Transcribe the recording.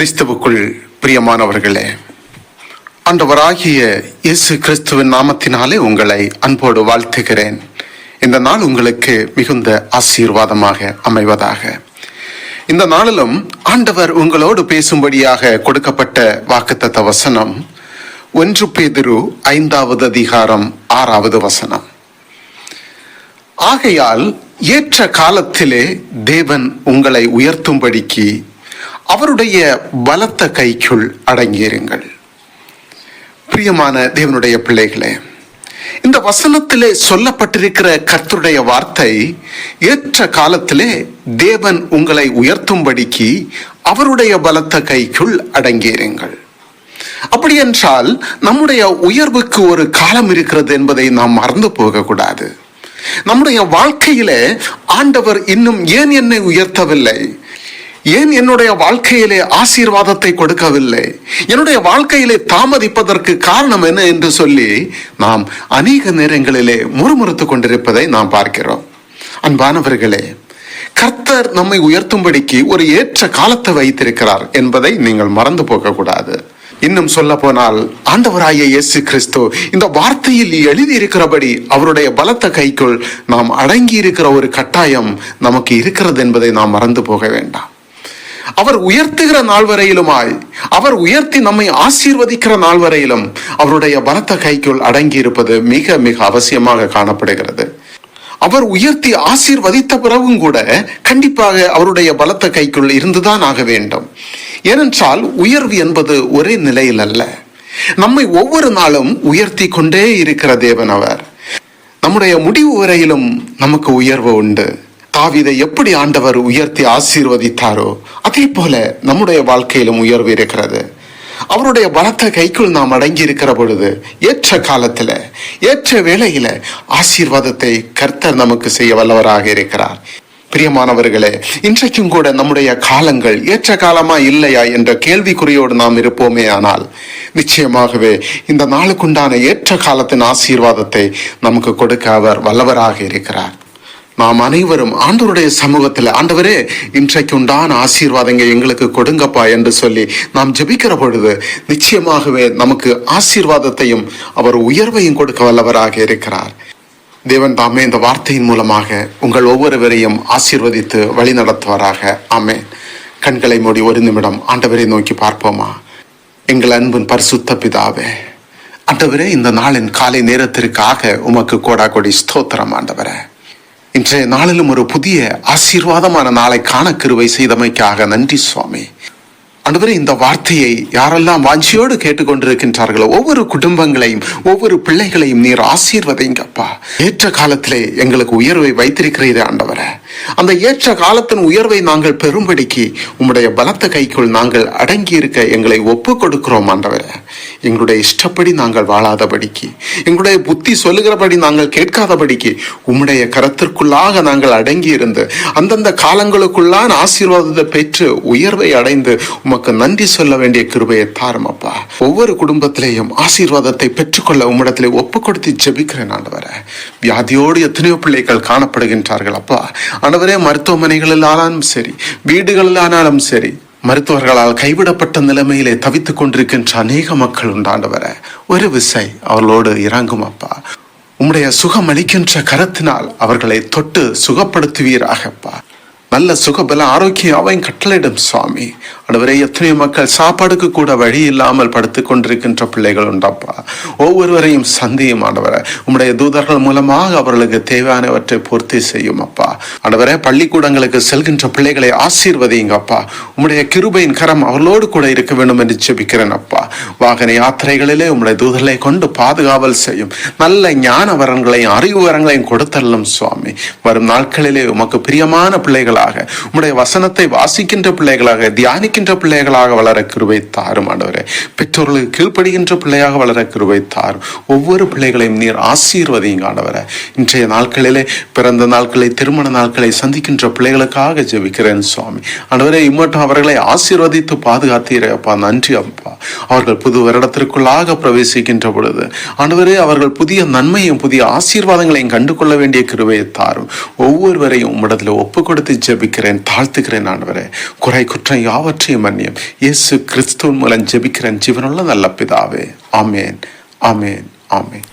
கிறிஸ்துவுக்குள் பிரியமானவர்களே ஆண்டவராகிய இயேசு கிறிஸ்துவின் நாமத்தினாலே உங்களை அன்போடு வாழ்த்துகிறேன். இந்த நாள் உங்களுக்கு மிகுந்த ஆசீர்வாதமாக அமைவதாக. இந்த நாளிலும் ஆண்டவர் உங்களோடு பேசும்படியாக கொடுக்கப்பட்ட வாக்குத்தத்த வசனம் ஒன்று பேதிரு ஐந்தாவது அதிகாரம் ஆறாவது வசனம். ஆகையால் ஏற்ற காலத்திலே தேவன் உங்களை உயர்த்தும்படிக்கு அவருடைய பலத்த கைக்குள் அடங்கியிருங்கள். பிரியமான தேவனுடைய பிள்ளைகளே இந்த வசனத்திலே சொல்லப்பட்டிருக்கிற கர்த்தருடைய வார்த்தை ஏற்ற காலத்திலே தேவன் உங்களை உயர்த்தும்படிக்கு அவருடைய பலத்த கைக்குள் அடங்கியிருங்கள். அப்படி என்றால் நம்முடைய உயர்வுக்கு ஒரு காலம் இருக்கிறது என்பதை நாம் மறந்து போகக்கூடாது. நம்முடைய வாழ்க்கையிலே ஆண்டவர் இன்னும் ஏன் என்னை உயர்த்தவில்லை? ஏன் என்னுடைய வாழ்க்கையிலே ஆசீர்வாதத்தை கொடுக்கவில்லை? என்னுடைய வாழ்க்கையிலே தாமதிப்பதற்கு காரணம் என்ன என்று சொல்லி நாம் அநேக நேரங்களிலே முறுமுறுத்துக் கொண்டிருப்பதை நாம் பார்க்கிறோம். அன்பானவர்களே கர்த்தர் நம்மை உயர்த்தும்படிக்கு ஒரு ஏற்ற காலத்தை வைத்திருக்கிறார் என்பதை நீங்கள் மறந்து போகக்கூடாது. இன்னும் சொல்ல போனால் ஆண்டவராய இயேசு கிறிஸ்து இந்த வார்த்தையில் எழுதி இருக்கிறபடி அவருடைய பலத்த கைக்குள் நாம் அடங்கி இருக்கிற ஒரு கட்டாயம் நமக்கு இருக்கிறது என்பதை நாம் மறந்து போக வேண்டாம். அவர் உயர்த்துகிற நாள் வரையிலுமாய் அவர் உயர்த்தி நம்மை ஆசீர்வதிக்கிற நாள் வரையிலும் அவருடைய பலத்த கைக்குள் அடங்கி இருப்பது மிக மிக அவசியமாக காணப்படுகிறது. அவர் உயர்த்தி ஆசீர்வதித்த பிறகும் கூட கண்டிப்பாக அவருடைய பலத்த கைக்குள் இருந்துதான் ஆக வேண்டும். ஏனென்றால் உயர்வு என்பது ஒரே நிலையில் அல்ல. நம்மை ஒவ்வொரு நாளும் உயர்த்தி கொண்டே இருக்கிற தேவன் அவர். நம்முடைய முடிவு வரையிலும் நமக்கு உயர்வு உண்டு. தாவிதை எப்படி ஆண்டவர் உயர்த்தி ஆசீர்வதித்தாரோ அதே போல நம்முடைய வாழ்க்கையிலும் உயர்வு இருக்கிறது. அவருடைய பலத்த கைக்குள் நாம் அடங்கி இருக்கிற பொழுது ஏற்ற காலத்துல ஏற்ற வேளையில ஆசீர்வாதத்தை கர்த்தர் நமக்கு செய்ய வல்லவராக இருக்கிறார். பிரியமானவர்களே இன்றைக்கும் கூட நம்முடைய காலங்கள் ஏற்ற காலமா இல்லையா என்ற கேள்விக்குறியோடு நாம் இருப்போமே ஆனால் நிச்சயமாகவே இந்த நாளுக்குண்டான ஏற்ற காலத்தின் ஆசீர்வாதத்தை நமக்கு கொடுக்க அவர் வல்லவராக இருக்கிறார். நாம் அனைவரும் ஆண்டவருடைய சமூகத்தில் ஆண்டவரே இன்றைக்கு உண்டான ஆசீர்வாதங்க எங்களுக்கு கொடுங்கப்பா என்று சொல்லி நாம் ஜெபிக்கிற பொழுது நிச்சயமாகவே நமக்கு ஆசீர்வாதத்தையும் அவர் உயர்வையும் கொடுக்க வல்லவராக இருக்கிறார். தேவன் தாமே இந்த வார்த்தையின் மூலமாக உங்கள் ஒவ்வொருவரையும் ஆசீர்வதித்து வழி நடத்துவாராக. ஆமென். கண்களை மூடி ஒரு நிமிடம் ஆண்டவரை நோக்கி பார்ப்போமா? எங்கள் அன்பின் பரிசுத்த பிதாவே ஆண்டவரே இந்த நாளின் காலை நேரத்திற்காக உமக்கு கோடா கொடி ஸ்தோத்திரம் ஆண்டவரே. இன்றைய நாளிலும் ஒரு புதிய ஆசீர்வாதமான நாளை காண கிருவை செய்தமைக்காக நன்றி சுவாமி. ஆண்டவரே இந்த வார்த்தையை யாரெல்லாம் வாஞ்சியோடு கேட்டுக்கொண்டிருக்கின்றார்களோ ஒவ்வொரு குடும்பங்களையும் ஒவ்வொரு பிள்ளைகளையும் நீர் ஆசீர்வதைங்கப்பா. ஏற்ற காலத்திலே எங்களுக்கு உயர்வை வைத்திருக்கிறீரே ஆண்டவரை. அந்த ஏற்ற காலத்தின் உயர்வை நாங்கள் பெறும்படிக்கு உம்முடைய பலத்த கைக்குள் நாங்கள் அடங்கியிருக்க எங்களை ஒப்பு கொடுக்கிறோம் ஆண்டவர. எங்களுடைய இஷ்டப்படி நாங்கள் வாழாதபடிக்கு எங்களுடைய புத்தி சொல்லுகிறபடி நாங்கள் கேட்காதபடிக்கு உம்முடைய கரத்திற்குள்ளாக நாங்கள் அடங்கி இருந்து அந்தந்த காலங்களுக்குள்ளான ஆசீர்வாதத்தை பெற்று உயர்வை அடைந்து உமக்கு நன்றி சொல்ல வேண்டிய கிருபையை தாரும் ஒவ்வொரு குடும்பத்திலேயும் ஆசீர்வாதத்தை பெற்றுக்கொள்ள உம்மிடத்தில் ஒப்பு கொடுத்து ஜெபிக்கிறேன் ஆண்டவர. வியாதியோடு எத்தனையோ பிள்ளைகள் காணப்படுகின்றார்கள் அப்பா. ஆண்டவரே மருத்துவமனைகளில் ஆனாலும் சரி வீடுகளில் ஆனாலும் சரி மருத்துவர்களால் கைவிடப்பட்ட நிலைமையிலே தவித்துக் கொண்டிருக்கின்ற அநேக மக்கள் உண்டாண்டவர ஒரு விசை அவர்களோடு இறங்கும் அப்பா உம்முடைய சுகம் அளிக்கின்ற கரத்தினால் அவர்களை தொட்டு சுகப்படுத்துவீராகப்பா. நல்ல சுகபல ஆரோக்கியம் அவன் கட்டளையிடும் சுவாமி. ஆண்டவரே எத்தனையோ மக்கள் சாப்பாடுக்கு கூட வழி இல்லாமல் படுத்துக் கொண்டிருக்கின்ற பிள்ளைகள் உண்டப்பா. ஒவ்வொருவரையும் சந்தியும் ஆண்டவரை உம்முடைய தூதர்கள் மூலமாக அவர்களுக்கு தேவையானவற்றை பூர்த்தி செய்யும் அப்பா ஆண்டவரே பள்ளிக்கூடங்களுக்கு செல்கின்ற பிள்ளைகளை ஆசீர்வதிங்கப்பா உம்முடைய கிருபையின் கரம் அவர்களோடு கூட இருக்க வேண்டும் என்று ஜெபிக்கிறேன் அப்பா வாகன யாத்திரைகளிலே உம்முடைய தூதர்களை கொண்டு பாதுகாவல் செய்யும் நல்ல ஞான வரங்களையும் அறிவு வரங்களையும் கொடுத்தள்ளும் சுவாமி. வரும் நாட்களிலே உமக்கு பிரியமான பிள்ளைகளாக உம்முடைய வசனத்தை வாசிக்கின்ற பிள்ளைகளாக தியானிக்க கேட்கின்ற பிள்ளைகளாக வளர கிருபை தாரும் ஆண்டவரே. பெற்றோர்களுக்கு கீழ்ப்படுகின்ற பிள்ளையாக வளர கிருபை தாரும் ஒவ்வொரு பிள்ளைகளையும் நீர் ஆசீர்வதிங்க ஆண்டவரே. இன்றைய நாட்களிலே பிறந்த நாட்களை திருமண நாட்களை சந்திக்கின்ற பிள்ளைகளுக்காக ஜெபிக்கிறேன் சுவாமி. ஆண்டவரே இம்மட்டும் அவர்களை ஆசீர்வதித்து பாதுகாத்தீரப்பா நன்றி அப்பா. அவர்கள் புது வருடத்திற்குள்ளாக பிரவேசிக்கின்ற பொழுது ஆண்டவரே அவர்கள் புதிய நன்மையும் புதிய ஆசீர்வாதங்களையும் கண்டு கொள்ள வேண்டிய கிருபையை தாரும் ஒவ்வொருவரையும் உம்மிடத்தில் ஒப்பு கொடுத்து ஜெபிக்கிறேன் தாழ்த்துக்கிறேன் ஆண்டவரே. குறை குற்றம் யாவற்றையும் பாவமொழியை மன்னியும் இயேசு கிறிஸ்துவின் மூலம் ஜெபிக்கிறேன் ஜீவனுள்ள நல்ல பிதாவே ஆமேன் ஆமேன் ஆமேன்